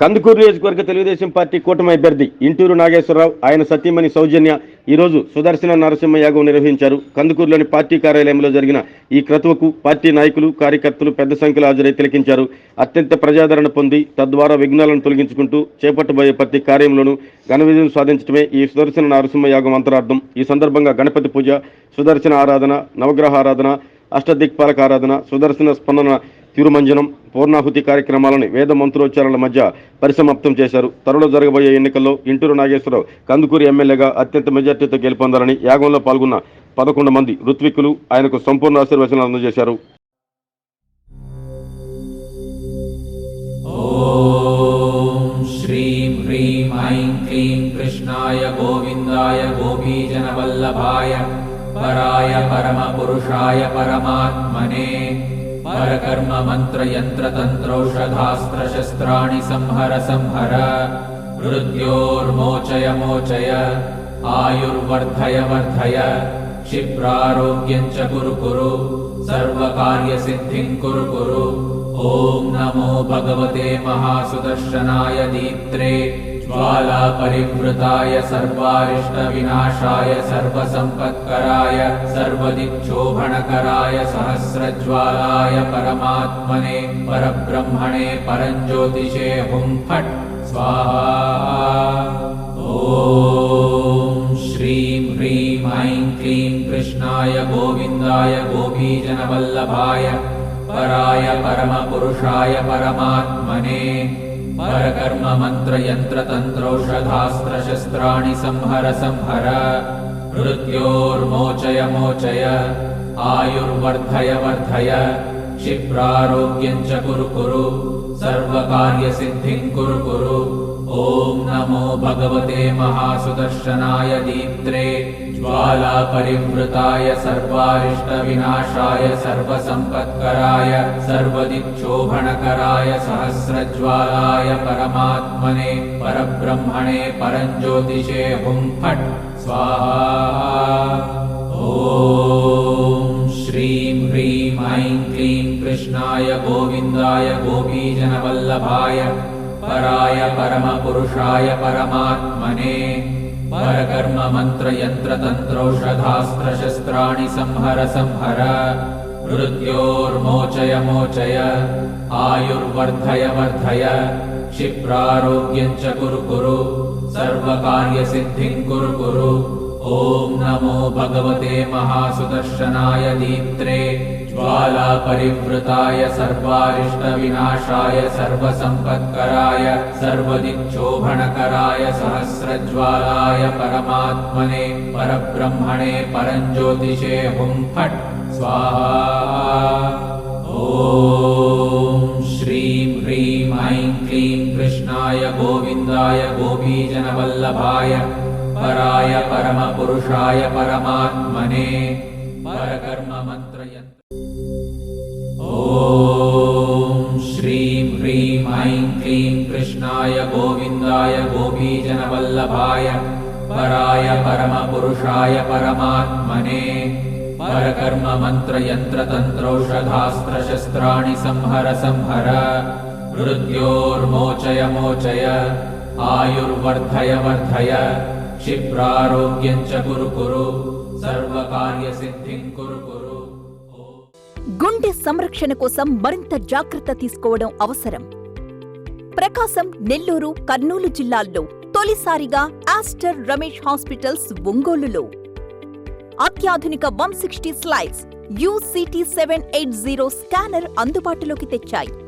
కందుకూరు నియోజకవర్గ తెలుగుదేశం పార్టీ కూటమి అభ్యర్థి ఇంటూరు నాగేశ్వరరావు ఆయన సతీమణి సౌజన్య ఈరోజు సుదర్శన నరసింహ యాగం నిర్వహించారు. కందుకూరులోని పార్టీ కార్యాలయంలో జరిగిన ఈ క్రతువకు పార్టీ నాయకులు కార్యకర్తలు పెద్ద సంఖ్యలో హాజరై తిలకించారు. అత్యంత ప్రజాదరణ పొంది తద్వారా విఘ్నాలను తొలగించుకుంటూ చేపట్టబోయే ప్రతి కార్యంలోనూ ఘన విజయం సాధించడమే ఈ సుదర్శన నరసింహ యాగం అంతరార్థం. ఈ సందర్భంగా గణపతి పూజ సుదర్శన ఆరాధన నవగ్రహ ఆరాధన అష్టదిక్పాలక ఆరాధన సుదర్శన స్పందన తిరుమంజనం పూర్ణాహుతి కార్యక్రమాలను వేద మంత్రోచ్చారాల మధ్య పరిసమాప్తం చేశారు. త్వరలో జరగబోయే ఎన్నికల్లో ఇంటూరు నాగేశ్వరరావు కందుకూరి ఎమ్మెల్యేగా అత్యంత మెజార్టీతో గెలుపొందాలని యాగంలో పాల్గొన్న పదకొండు మంది ఋత్వికులు ఆయనకు సంపూర్ణ ఆశీర్వచనాలు అందజేశారు. పరాయ పరమ పురుషాయ పరమాత్మనే परकर्म मन्त्रयन्त्रतन्त्रौषधास्त्रशस्त्राणि संहर संहर। मृत्योर्मोचय मोचय आयुर्वर्धय वर्धय क्षिप्रारोग्यं च कुरु कुरु सर्वकार्यसिद्धिं कुरु कुरु ॐ नमो भगवते महासुदर्शनाय दीप्त्रे ज्वालापरिवृताय सर्वारिष्टविनाशाय सर्वसम्पत्कराय सर्वदिक्षोभणकराय सहस्रज्वालाय परमात्मने परब्रह्मणे परञ्ज्योतिषे हुं फट्। स्वाहा। ॐ श्रीं ह्रीं ऐं क्लीं कृष्णाय गोविन्दाय गोपीजनवल्लभाय पराय परमपुरुषाय परमात्मने। परकर्म मन्त्रयन्त्रतन्त्रौषधास्त्रशस्त्राणि संहर संहर। मृत्योर्मोचय मोचय आयुर्वर्धय वर्धय। क्षिप्रारोग्यं च कुरु कुरु सर्वकार्यसिद्धिं कुरु कुरु भगवते महासुदर्शनाय दीप्त्रे ज्वालापरिवृताय सर्वारिष्टविनाशाय सर्वसम्पत्कराय सर्वदिक्षोभणकराय सहस्रज्वालाय परमात्मने परब्रह्मणे परञ्ज्योतिषे हुं फट् स्वाहा। ॐ श्रीं ह्रीं ऐं क्लीं कृष्णाय गोविन्दाय गोपीजनवल्लभाय पराय परमपुरुषाय परमात्मने। परकर्म मन्त्रयन्त्रतन्त्रौषधास्त्रशस्त्राणि संहर संहर। मृत्योर्मोचय मोचय आयुर्वर्धय वर्धय क्षिप्रारोग्यं च कुरु कुरु। सर्वकार्यसिद्धिं कुरु कुरु ॐ नमो भगवते महासुदर्शनाय दीप्त्रे ज्वालापरिवृताय सर्वारिष्टविनाशाय सर्वसम्पत्कराय सर्वदिक्षोभणकराय सहस्रज्वालाय परमात्मने परब्रह्मणे परञ्ज्योतिषे हुं फट्। स्वाहा। ॐ श्रीं ह्रीं ऐं क्लीं कृष्णाय गोविन्दाय गोपीजनवल्लभाय पराय परमपुरुषाय परमात्मने। परकर्म मन्त्रयन्त्र ॐ श्रीं ह्रीं ऐं क्लीं कृष्णाय गोविन्दाय गोपीजनवल्लभाय पराय परमपुरुषाय परमात्मने। परकर्म मन्त्रयन्त्रतन्त्रौषधास्त्रशस्त्राणि संहर संहर। मृत्योर्मोचय मोचय। आयुर्वर्धय वर्धय గుండె సంరక్షణ కోసం మరింత జాగ్రత్త తీసుకోవడం అవసరం. ప్రకాశం నెల్లూరు కర్నూలు జిల్లాల్లో తొలిసారిగా ఆస్టర్ రమేష్ హాస్పిటల్స్ ఒంగోలులో. అత్యాధునిక one sixty slides UCT seven eight zero scanner అందుబాటులోకి తెచ్చాయి.